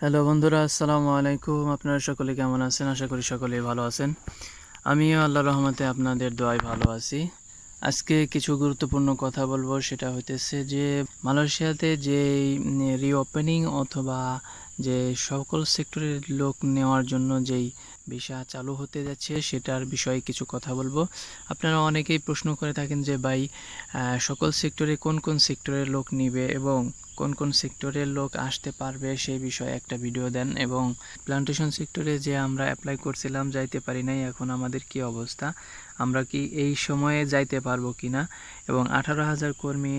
Hello বন্ধুরা, আসসালামু আলাইকুম। আপনারা সকলে কেমন আছেন? আশা করি সকলে ভালো আছেন। আমিও আল্লাহ রহমতে আপনাদের দোয়ায় ভালো আছি। আজকে কিছু গুরুত্বপূর্ণ কথা বলব, সেটা হইতেছে যে মালয়েশিয়াতে যে রিওপেনিং অথবা যে সকল সেক্টরের লোক নেওয়ার জন্য যেই ভিসা চালু হতে যাচ্ছে, সেটার বিষয়ে কিছু কথা বলব। আপনারা অনেকেই প্রশ্ন করে থাকেন যে, ভাই সকল সেক্টরে কোন কোন সেক্টরের লোক নিবে এবং কোন কোন সেক্টরের লোক আসতে পারবে, সেই বিষয়ে একটা ভিডিও দেন এবং প্লান্টেশন সেক্টরে যে আমরা অ্যাপ্লাই করছিলাম, যাইতে পারি নাই, এখন আমাদের কি অবস্থা? আমরা কি এই সময়ে যাইতে পারব কিনা? এবং আঠারো হাজার কর্মী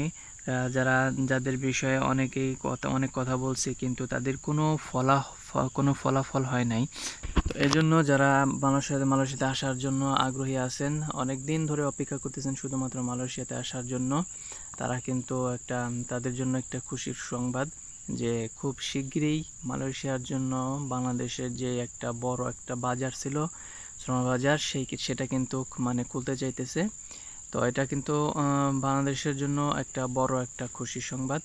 যারা, যাদের বিষয়ে অনেকেই কথা, অনেক কথা বলছে, কিন্তু তাদের কোনো ফলা কোনো ফলাফল হয় নাই। তো এই জন্য যারা মালয়েশিয়াতে মালয়েশিয়াতে আসার জন্য আগ্রহী আছেন অনেক দিন ধরে অপেক্ষা করতেছেন শুধুমাত্র মালয়েশিয়াতে আসার জন্য। তারা কিন্তু একটা, তাদের জন্য একটা খুশির সংবাদ যে খুব শীঘ্রই মালয়েশিয়ার জন্য বাংলাদেশের যে একটা বড় একটা বাজার ছিল, শ্রম বাজার, সেই সেটা কিন্তু মানে খুলতে চাইতেছে। তো এটা কিন্তু বাংলাদেশের জন্য একটা বড় একটা খুশির সংবাদ।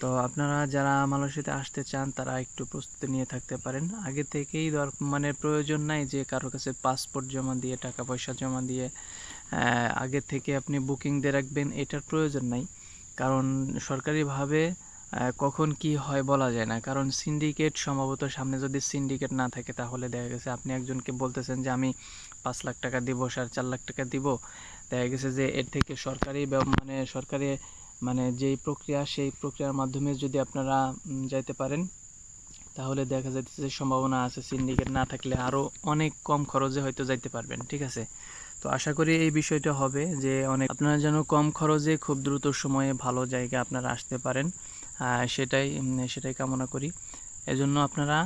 তো আপনারা যারা মালয়েশিয়াতে আসতে চান, তারা একটু প্রস্তুতি নিয়ে থাকতে পারেন। আগে থেকেই দর মানে প্রয়োজন নাই যে কারোর কাছে পাসপোর্ট জমা দিয়ে টাকা পয়সা জমা দিয়ে আগে থেকে আপনি বুকিং দিয়ে রাখবেন, এটার প্রয়োজন নাই। কারণ সরকারিভাবে কখন কি হয় বলা যায় না। কারণ সিন্ডিকেট সম্ভবত সামনে যদি সিন্ডিকেট না থাকে, তাহলে দেখা গেছে আপনি একজনকে বলতেছেন যে, আমি পাঁচ লাখ টাকা দিব, সাড়ে চার লাখ টাকা দিব। দেখা গেছে যে, এর থেকে সরকারি মানে সরকারি মানে যেই প্রক্রিয়া, সেই প্রক্রিয়ার মাধ্যমে যদি আপনারা যাইতে পারেন, তাহলে দেখা যাচ্ছে যে সম্ভাবনা আছে সিন্ডিকেট না থাকলে আরও অনেক কম খরচে হয়তো যাইতে পারবেন, ঠিক আছে? তো আশা করি এই বিষয়টা হবে যে অনেক আপনারা যেন কম খরচে খুব দ্রুত সময়ে ভালো জায়গায় আপনারা আসতে পারেন সেটাই সেটাই কামনা করি। এজন্য আপনারা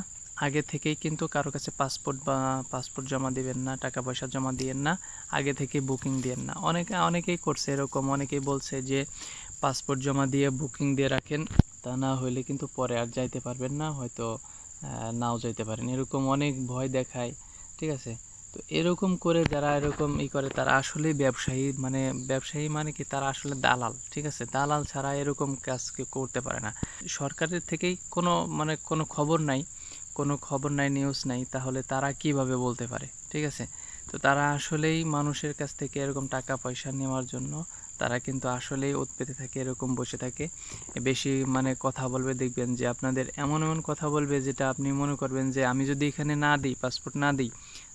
আগে থেকেই কিন্তু কারও কাছে পাসপোর্ট বা পাসপোর্ট জমা দিবেন না, টাকা পয়সা জমা দিয়েন না, আগে থেকে বুকিং দিয়েন না। অনেকে, অনেকেই করছে এরকম, অনেকেই বলছে যে পাসপোর্ট জমা দিয়ে বুকিং দিয়ে রাখেন, তা না হইলে কিন্তু পরে আর যাইতে পারবেন না, হয়তো নাও যাইতে পারেন। এরকম অনেক ভয় দেখায়, ঠিক আছে? তো এরকম করে যারা এরকম ই করে, তারা আসলে ব্যবসায়ী মানে ব্যবসায়ী মানে কি? তারা আসলে দালাল, ঠিক আছে? দালাল ছাড়া এরকম কাজ কেউ করতে পারে না। সরকারের থেকেই কোনো মানে কোনো খবর নাই, কোনো খবর নাই নিউজ নাই, তাহলে তারা কীভাবে বলতে পারে, ঠিক আছে? তো তারা আসলেই মানুষের কাছ থেকে এরকম টাকা, পয়সা নেওয়ার জন্য তারা কিন্তু আসলেই ওত পেতে থাকে, এরকম বসে থাকে। বেশি মানে কথা বলবে, দেখবেন যে আপনাদের এমন এমন কথা বলবে যেটা আপনি মনে করবেন যে আমি যদি এখানে না দিই পাসপোর্ট না দিই,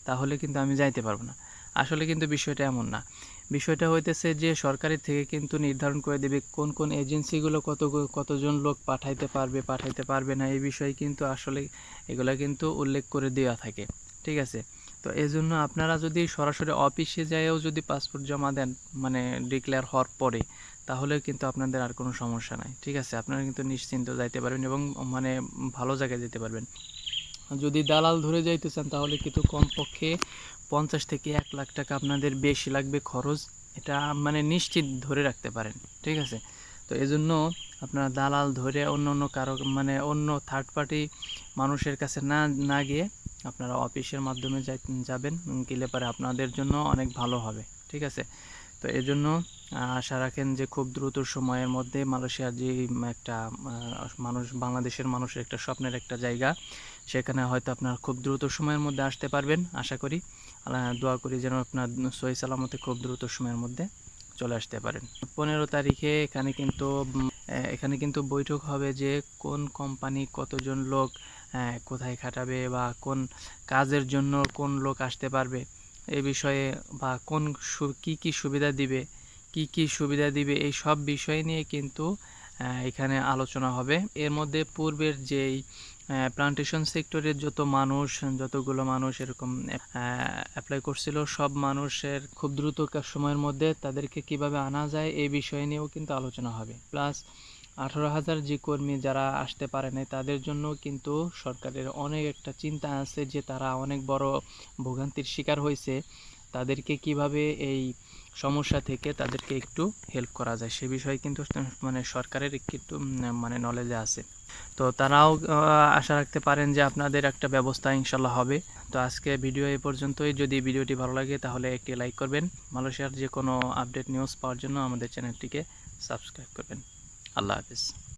তাহলে কিন্তু আমি যাইতে পারব না। আসলে কিন্তু বিষয়টা এমন না। বিষয়টা হইতেছে যে সরকারের থেকে কিন্তু নির্ধারণ করে দেবে কোন কোন এজেন্সিগুলো কত, কতজন লোক পাঠাইতে পারবে পাঠাইতে পারবে না, এই বিষয়ে কিন্তু আসলে এগুলো কিন্তু উল্লেখ করে দেওয়া থাকে। ঠিক আছে? তো এই জন্য আপনারা যদি সরাসরি অফিসে যাইও যদি পাসপোর্ট জমা দেন মানে ডিক্লেয়ার হওয়ার পরে তাহলে কিন্তু আপনাদের আর কোনো সমস্যা নাই, ঠিক আছে? আপনারা কিন্তু নিশ্চিন্ত যাইতে পারবেন এবং মানে ভালো জায়গায় যেতে পারবেন। যদি দালাল ধরে যাইতে চান তাহলে কিন্তু কমপক্ষে পঞ্চাশ থেকে এক লাখ টাকা আপনাদের বেশি লাগবে খরচ। এটা মানে নিশ্চিত ধরে রাখতে পারেন, ঠিক আছে? তো এজন্য জন্য আপনারা দালাল ধরে অন্য অন্য কারও মানে অন্য থার্ড পার্টি মানুষের কাছে না না গিয়ে আপনারা অফিসের মাধ্যমে যাবেন গেলে পারে আপনাদের জন্য অনেক ভালো হবে, ঠিক আছে? তো এই জন্য আশা রাখেন যে খুব দ্রুত সময়ের মধ্যে মালয়েশিয়ার যে একটা মানুষ, বাংলাদেশের মানুষের একটা স্বপ্নের একটা জায়গা, সেখানে হয়তো আপনার খুব দ্রুত সময়ের মধ্যে আসতে পারবেন, আশা করি। দোয়া করি যেন আপনার সহি সালামতে খুব দ্রুত সময়ের মধ্যে চলে আসতে পারেন। পনেরো তারিখে এখানে কিন্তু এখানে কিন্তু বৈঠক হবে যে কোন কোম্পানি কতজন লোক কোথায় খাটাবে বা কোন কাজের জন্য কোন লোক আসতে পারবে, এ বিষয়ে বা কোন কি কি সুবিধা দিবে, কি কি সুবিধা দিবে, এই সব বিষয় নিয়ে কিন্তু এখানে আলোচনা হবে। এর মধ্যে পূর্বের যেই প্লান্টেশন সেক্টরের যত মানুষ, যতগুলো মানুষ এরকম অ্যাপ্লাই করছিল, সব মানুষের খুব দ্রুত সময়ের মধ্যে তাদেরকে কীভাবে আনা যায় এই বিষয় নিয়েও কিন্তু আলোচনা হবে। প্লাস আঠারো হাজার যে কর্মী যারা আসতে পারে নাই, তাদের জন্য কিন্তু সরকারের অনেক একটা চিন্তা আছে যে তারা অনেক বড় ভোগান্তির শিকার হয়েছে তাদেরকে কীভাবে এই সমস্যা থেকে তাদেরকে একটু হেল্প করা যায়? সে বিষয়ে কিন্তু মানে সরকারের একটু মানে নলেজে আছে। তো তারাও আশা রাখতে পারেন যে আপনাদের একটা ব্যবস্থা ইনশাল্লাহ হবে। তো আজকে ভিডিও এই পর্যন্তই। যদি ভিডিওটি ভালো লাগে তাহলে একটি লাইক করবেন। মালয়েশিয়ার যে কোনো আপডেট নিউজ পাওয়ার জন্য আমাদের চ্যানেলটিকে সাবস্ক্রাইব করবেন। আল্লাহ হাফিজ।